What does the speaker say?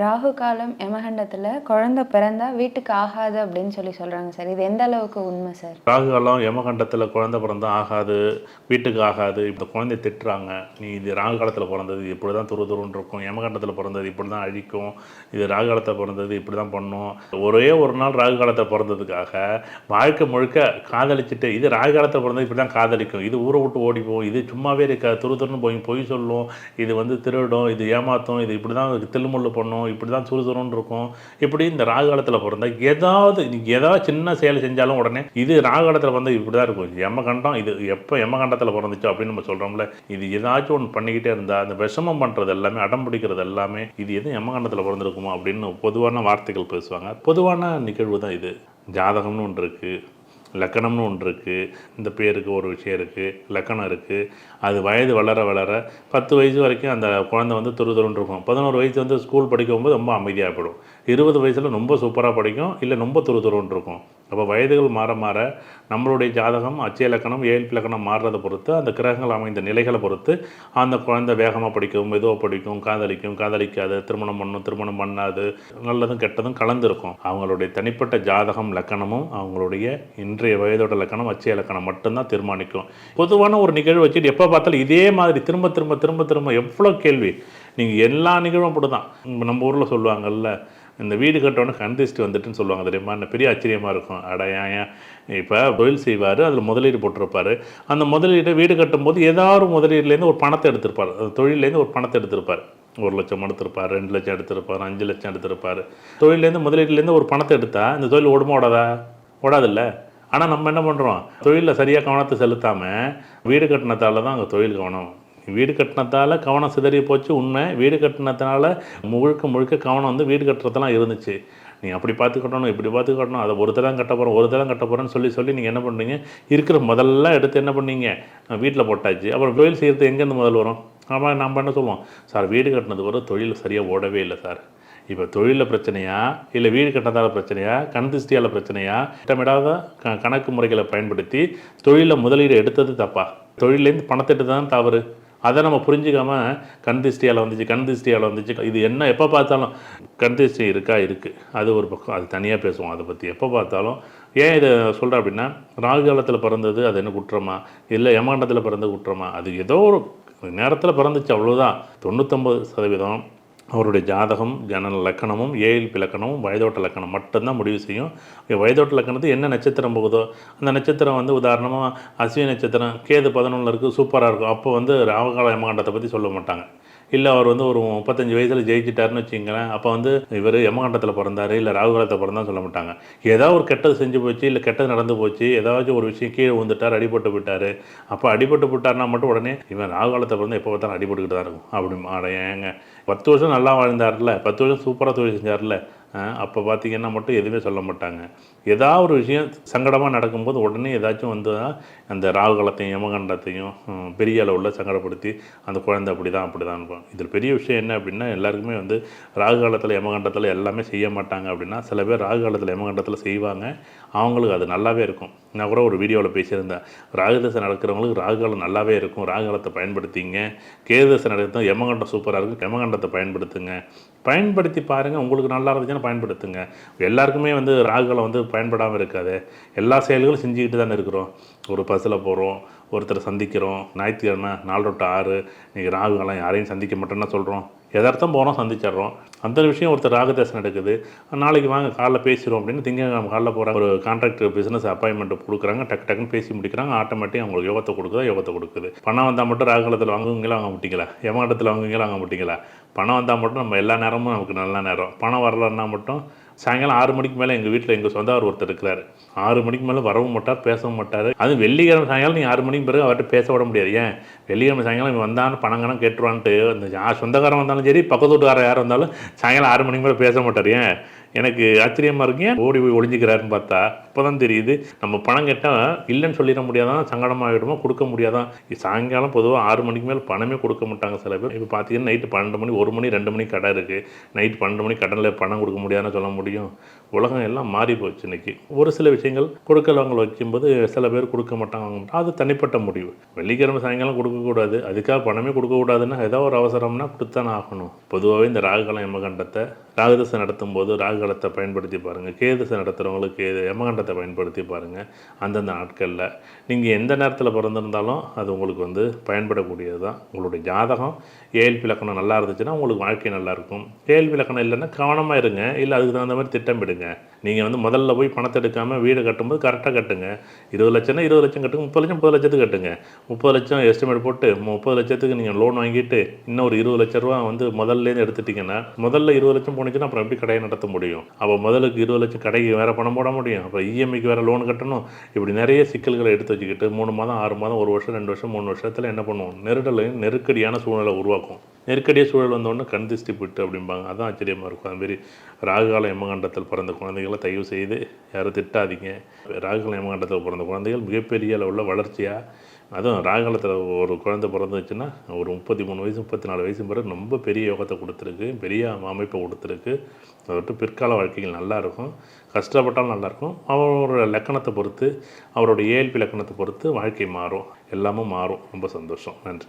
ராகு காலம் யமகண்டத்தில் குழந்தை பிறந்தா வீட்டுக்கு ஆகாது அப்படின்னு சொல்லி சொல்கிறாங்க சார். இது எந்த அளவுக்கு உண்மை சார்? ராகு காலம் யமகண்டத்தில் குழந்தை பிறந்தா ஆகாது வீட்டுக்கு ஆகாது இப்போ குழந்தை திட்டுறாங்க. நீ இது ராகு காலத்தில் பிறந்தது இப்படி தான் துரு துருன்னு இருக்கும். யமகண்டத்தில் பிறந்தது இப்படி தான் அழிக்கும். இது ராகு காலத்தில் பிறந்தது இப்படி தான் பண்ணும். ஒரே ஒரு நாள் ராகு காலத்தில் பிறந்ததுக்காக வாழ்க்கை முழுக்க காதலிச்சுட்டு இது ராகு காலத்தில் பிறந்தது இப்படி தான் காதலிக்கும். இது ஊரை விட்டு ஓடி போகும். இது சும்மாவே இருக்க துரு துருன்னு போய் பொய் சொல்லும். இது வந்து திருடும் இது ஏமாத்தும். இது இப்படி தான் தில்லுமுள்ளு பண்ணும். இப்படி தான் சுறுசுறுன்னு இருக்கும் இப்படி இந்த ராகுகாலத்தில் காலத்தில் பிறந்தா ஏதாவது ஏதாவது சின்ன செயல் செஞ்சாலும் உடனே இது ராகுகாலத்தில் காலத்தில் இப்படி தான் இருக்கும். எமகண்டம் இது எப்போ எமகண்டத்தில் பிறந்துச்சோ அப்படின்னு நம்ம சொல்கிறோம்ல இது ஏதாச்சும் ஒன்று பண்ணிக்கிட்டே இருந்தால் அந்த விஷமம் பண்ணுறது எல்லாமே அடம் பிடிக்கிறது எல்லாமே இது எதுவும் எமகண்டத்தில் பிறந்திருக்குமா அப்படின்னு பொதுவான வார்த்தைகள் பேசுவாங்க. பொதுவான நிகழ்வு தான் இது. ஜாதகம்னு ஒன்று இருக்குது லக்கணம்னு ஒன்று இருக்குது இந்த பேருக்கு ஒரு விஷயம் இருக்குது லக்கணம் இருக்குது அது வயது வளர வளர பத்து வயசு வரைக்கும் அந்த குழந்தை வந்து துரு துருன்னு இருக்கும். பதினோரு வயசு வந்து ஸ்கூல் படிக்கும்போது ரொம்ப அமைதியாக போயிடும். இருபது வயசில் ரொம்ப சூப்பராக படிக்கும். இல்லை ரொம்ப துரு துருன்னு இருக்கும். அப்போ வயதுகள் மாற மாற நம்மளுடைய ஜாதகம் அச்சய லக்கணம் ஏழு லக்கணம் மாறுறதை பொறுத்து அந்த கிரகங்கள் அமைந்த நிலைகளை பொறுத்து அந்த குழந்தை வேகமாக படிக்கும் மெதுவாக படிக்கும் காதலிக்கும் காதலிக்காது திருமணம் பண்ணும் திருமணம் பண்ணாது நல்லதும் கெட்டதும் கலந்துருக்கும். அவங்களுடைய தனிப்பட்ட ஜாதகம் லக்கணமும் அவங்களுடைய இன்றைய வயதோட லக்கணம் அச்சய லக்கணம் மட்டும்தான் தீர்மானிக்கும். பொதுவான ஒரு நிகழ்வு வச்சுட்டு எப்போ பார்த்தாலும் இதே மாதிரி திரும்ப திரும்ப திரும்ப திரும்ப எவ்வளோ கேள்வி. நீங்கள் எல்லா நிகழ்வும் அப்படி தான் நம்ம ஊரில் சொல்லுவாங்கல்ல இந்த வீடு கட்டோன்னு கந்திஸ்ட் வந்துட்டுன்னு சொல்லுவாங்க தெரியுமா? என்ன பெரிய ஆச்சரியமாக இருக்கும். அட ஏன் ஏன்? இப்போ தொழில் செய்வார் அதில் முதலீடு போட்டிருப்பார். அந்த முதலீட்டை வீடு கட்டும்போது ஏதாவது முதலீடுலேருந்து ஒரு பணத்தை எடுத்திருப்பார். அந்த தொழிலேருந்து ஒரு பணத்தை எடுத்திருப்பார். ஒரு லட்சம் எடுத்திருப்பார் ரெண்டு லட்சம் எடுத்திருப்பார் அஞ்சு லட்சம் எடுத்திருப்பார். தொழிலேருந்து முதலீட்டுலேருந்து ஒரு பணத்தை எடுத்தால் இந்த தொழில் ஓடுமா ஓடாதா? ஓடாதில்ல. ஆனால் நம்ம என்ன பண்ணுறோம் தொழிலில் சரியாக கவனத்தை செலுத்தாமல் வீடு கட்டினத்தால தான் அங்கே தொழில் கவனம் வீடு கட்டினத்தால் கவனம் சிதறி போச்சு. உண்மை. வீடு கட்டினதுனால முழுக்க முழுக்க கவனம் வந்து வீடு கட்டுறதெல்லாம் இருந்துச்சு. நீ அப்படி பார்த்து கட்டணும் இப்படி பார்த்து கட்டணும் அதை ஒரு தரம் கட்ட போகிறோம் ஒரு தரம் கட்ட போகிறேன்னு சொல்லி சொல்லி நீங்கள் என்ன பண்ணுறீங்க இருக்கிற முதல்ல எடுத்து என்ன பண்ணீங்க? வீட்டில் போட்டாச்சு. அப்புறம் தொழில் செய்கிறது எங்கேருந்து முதல் வரும்? ஆமாம் நம்ம என்ன சொல்லுவோம்? சார் வீடு கட்டினது வரும் தொழில் சரியாக ஓடவே இல்லை சார். இப்போ தொழிலில் பிரச்சனையா? இல்லை வீடு கட்டினதால பிரச்சனையா? கண் திருஷ்டியால் பிரச்சனையா? திட்டமிடாத க கணக்கு முறைகளை பயன்படுத்தி தொழிலில் முதலீடு எடுத்தது தப்பா? தொழிலேருந்து பணத்தை தான் தவறு. அதை நம்ம புரிஞ்சுக்காம கண் திருஷ்டியால் வந்துச்சு கண் திருஷ்டியால் வந்துச்சு. இது என்ன எப்போ பார்த்தாலும் கண் திருஷ்டி இருக்கா? இருக்குது அது ஒரு பக்கம். அது தனியாக பேசுவோம் அதை பற்றி எப்போ பார்த்தாலும் ஏன் இதை சொல்கிறேன் அப்படின்னா ராகு காலத்தில் பிறந்தது அது என்ன குற்றமா? இல்லை யமகண்டத்தில் பிறந்த குற்றமா? அது ஏதோ ஒரு நேரத்தில் பிறந்துச்சு அவ்வளோதான் தொண்ணூத்தொம்பது சதவீதம் அவருடைய ஜாதகம் ஜன லக்கணமும் ஏஎல்பி லக்கணமும் வயதோட்ட லக்கணம் மட்டும்தான் முடிவு செய்யும். வயதோட்ட லக்கணத்துக்கு என்ன நட்சத்திரம் போகுதோ அந்த நட்சத்திரம் வந்து உதாரணமாக அஸ்வினி நட்சத்திரம் கேது பதினொன்றில் இருக்குது சூப்பராக இருக்கும். அப்போ வந்து ராவகால யமகாண்டத்தை பற்றி சொல்ல மாட்டாங்க. இல்லை அவர் வந்து ஒரு முப்பத்தஞ்சு வயசில் ஜெயிச்சிட்டாருன்னு வச்சுங்களேன் அப்போ வந்து இவர் யமகண்டத்தில் பிறந்தார் இல்லை ராகுகாலத்தில் பிறந்தான்னு சொல்ல மாட்டாங்க. ஏதாவது ஒரு கெட்டது செஞ்சு போச்சு இல்லை கெட்டது நடந்து போச்சு ஏதாச்சும் ஒரு விஷயம் கீழே விழுந்துட்டார் அடிபட்டு விட்டார் அப்போ அடிபட்டு விட்டார்னா மட்டும் உடனே இவன் ராகுகாலத்தை பிறந்து எப்போ பார்த்தாலும் அடிபட்டுக்கிட்டு தான் இருக்கும். அப்படி ஏங்க. பத்து வருஷம் நல்லா வாழ்ந்தார்ல பத்து வருஷம் சூப்பராக தொழில் செஞ்சார்ல அப்போ பார்த்தீங்கன்னா மட்டும் எதுவுமே சொல்ல மாட்டாங்க. ஏதாவது ஒரு விஷயம் சங்கடமாக நடக்கும்போது உடனே ஏதாச்சும் வந்து அந்த ராகுகலத்தையும் யமகண்டத்தையும் பெரிய அளவில் சங்கடப்படுத்தி அந்த குழந்தை அப்படி தான் அப்படி தான் இருக்கும். இதில் பெரிய விஷயம் என்ன அப்படின்னா எல்லாருக்குமே வந்து ராகு காலத்தில் யமகண்டத்தில் எல்லாமே செய்ய மாட்டாங்க அப்படின்னா சில பேர் ராகு காலத்தில் யமகண்டத்தில் செய்வாங்க. அவங்களுக்கு அது நல்லாவே இருக்கும். நான் கூட ஒரு வீடியோவில் பேசியிருந்தேன். ராகுதசை நடக்கிறவங்களுக்கு ராகுகாலம் நல்லாவே இருக்கும். ராகுகாலத்தை பயன்படுத்திங்க. கேதுதசை நடக்கிறது யமகண்டம் சூப்பராக இருக்கும் யமகண்டத்தை பயன்படுத்துங்க. பயன்படுத்தி பாருங்கள் உங்களுக்கு நல்லா இருந்துச்சுன்னா பயன்படுத்துங்க. எல்லாருக்குமே வந்து ராகுகளை வந்து பயன்படாமல் இருக்காது. எல்லா செயல்களும் செஞ்சுக்கிட்டு தானே இருக்கிறோம். ஒரு பஸ்ஸில் போகிறோம் ஒருத்தரை சந்திக்கிறோம். ஞாயிற்றுக்கிழமை நாலு டு ஆறு. இன்றைக்கி ராகுகாலம் யாரையும் சந்திக்க மாட்டோம்னா சொல்கிறோம் எதார்த்தம் போகிறோம் சந்திச்சிடுறோம். அந்த விஷயம் ஒருத்தர் ராகதேசம் நடக்குது நாளைக்கு வாங்க காலைல பேசிடுவோம் அப்படின்னு திங்கக்கிழமை காலைல போகிற ஒரு கான்ட்ராக்ட் பிஸ்னஸ் அப்பாயின்மெண்ட் கொடுக்குறாங்க. டக்கு டக்குன்னு பேசி முடிக்கிறாங்க. ஆட்டோமேட்டிக் அவங்களுக்கு யோகத்தை கொடுக்குதா? யோகத்தை கொடுக்குது. பணம் வந்தால் மட்டும் ராகுலத்தில் வாங்குவீங்களா? வாங்க மாட்டீங்களா? யமகண்டத்தில் வாங்குவீங்களா? வாங்க மாட்டீங்களா? பணம் வந்தால் மட்டும் நம்ம எல்லா நேரமும் நமக்கு நல்ல நேரம். பணம் வரலன்னா மட்டும் சாயங்காலம் ஆறு மணிக்கு மேலே எங்கள் வீட்டில் எங்கள் சொந்தவர் ஒருத்தர் இருக்கிறாரு. ஆறு மணிக்கு மேலே வரவும் மாட்டார் பேசவும் மாட்டார். அது வெள்ளிக்கிழமை சாயங்காலம் நீங்கள் ஆறு மணிக்கு பிறகு அவர்கிட்ட பேச விட முடியாது. ஏன்? வெள்ளிக்கிழமை சாயங்காலம் இவன் வந்தான்னு பணங்கணம் கேட்டுருவான்ட்டு அந்த யார் சொந்தக்காரன் வந்தாலும் சரி பக்கத்து வீட்டுக்காரர் யார் வந்தாலும் சாயங்காலம் ஆறு மணிக்கு மேலே பேச மாட்டார். ஏன்? எனக்கு ஆச்சரியமாக இருக்கு. ஏன்? ஓடி போய் ஒளிஞ்சிக்கிறாருன்னு பார்த்தா அப்போ தான் தெரியுது. நம்ம பணம் கேட்டால் இல்லைன்னு சொல்லிட முடியாதான் சங்கடமாகிடுமோ கொடுக்க முடியாதான் சாயங்காலம் பொதுவாக ஆறு மணிக்கு மேலே பணமே கொடுக்க மாட்டாங்க சில பேர். இப்போ பார்த்தீங்கன்னா நைட்டு பன்னெண்டு மணி ஒரு மணி ரெண்டு மணி கடை இருக்குது நைட் பன்னெண்டு மணி கடனில் பணம் கொடுக்க முடியாதுன்னு சொல்ல முடியும். உலகம் எல்லாம் மாறி போச்சு இன்னைக்கு. ஒரு சில விஷயங்கள் கொடுக்கலவங்களை வைக்கும்போது சில பேர் கொடுக்க மாட்டாங்க. அது தனிப்பட்ட முடிவு. வெள்ளிக்கிழமை சாயங்காலம் கொடுக்கக்கூடாது அதுக்காக பணமே கொடுக்கக்கூடாதுன்னா ஏதோ ஒரு அவசரம்னா கொடுத்தானே ஆகணும். பொதுவாகவே இந்த ராகுகாலம் யமகண்டத்தை ராகுதசை நடத்தும் போது ராகுகாலத்தை பயன்படுத்தி பாருங்கள் கேதுசை நடத்துகிறவங்களுக்கு எமகண்டத்தை நேரத்தை பயன்படுத்தி பாருங்கள் அந்தந்த நாட்களில். நீங்கள் எந்த நேரத்தில் பிறந்திருந்தாலும் அது உங்களுக்கு வந்து பயன்படக்கூடியது தான் உங்களுடைய ஜாதகம் ஏழ்பி லக்கணம் நல்லா இருந்துச்சுன்னா உங்களுக்கு வாழ்க்கை நல்லாயிருக்கும் இருக்கும். லக்கணம் இல்லைன்னா கவனமாக இருங்க. இல்லை அதுக்கு தகுந்த மாதிரி திட்டமிடுங்க நீங்கள் வந்து முதல்ல போய் பணத்தை எடுக்காமல் வீடு கட்டும்போது கரெக்டாக கட்டுங்க. இருபது லட்சம்னா இருபது லட்சம் கட்டுங்க. முப்பது லட்சம் முப்பது லட்சத்துக்கு கட்டுங்க. முப்பது லட்சம் எஸ்டிமேட் போட்டு முப்பது லட்சத்துக்கு நீங்கள் லோன் வாங்கிட்டு இன்னும் ஒரு இருபது லட்ச ரூபா வந்து முதல்லேருந்து எடுத்துட்டிங்கன்னா முதல்ல இருபது லட்சம் போனுச்சுன்னா அப்புறம் எப்படி கடையை நடத்த முடியும்? அப்போ முதலுக்கு இருபது லட்சம் கடைக்கு வேறு பணம் போட முடியும். அப்போ இஎம்ஐக்கு வேறு லோன் கட்டணும். இப்படி நிறைய சிக்கல்களை எடுத்து வச்சுக்கிட்டு மூணு மாதம் ஆறு மாதம் ஒரு வருஷம் ரெண்டு வருஷம் மூணு வருஷத்தில் என்ன பண்ணுவோம்? நெருடல் நெருக்கடியான சூழ்நிலை உருவாக்கும். நெருக்கடிய சூழல் வந்தோடனே கண் திஷ்டி போயிட்டு அப்படிம்பாங்க. அதுதான் ஆச்சரியமாக இருக்கும். அதுமாரி ராகுகால எமகண்டத்தில் பிறந்த குழந்தைகளை தயவு செய்து யாரும் திட்டாதீங்க. ராகுகால எமகண்டத்தில் பிறந்த குழந்தைகள் மிகப்பெரிய அளவில் வளர்ச்சியாக அதுவும் ராகலத்தில் ஒரு குழந்தை பிறந்துச்சுன்னா ஒரு முப்பத்தி மூணு வயசு முப்பத்தி நாலு வயசு பிறகு ரொம்ப பெரிய யோகத்தை கொடுத்துருக்கு பெரிய அமைப்பை கொடுத்துருக்கு. அதை விட்டு பிற்கால வாழ்க்கைகள் நல்லா இருக்கும். கஷ்டப்பட்டாலும் நல்லாயிருக்கும் அவரோட லக்கணத்தை பொறுத்து அவரோட ஏழ்பி லக்கணத்தை பொறுத்து வாழ்க்கை மாறும். எல்லாமும் மாறும். ரொம்ப சந்தோஷம். நன்றி.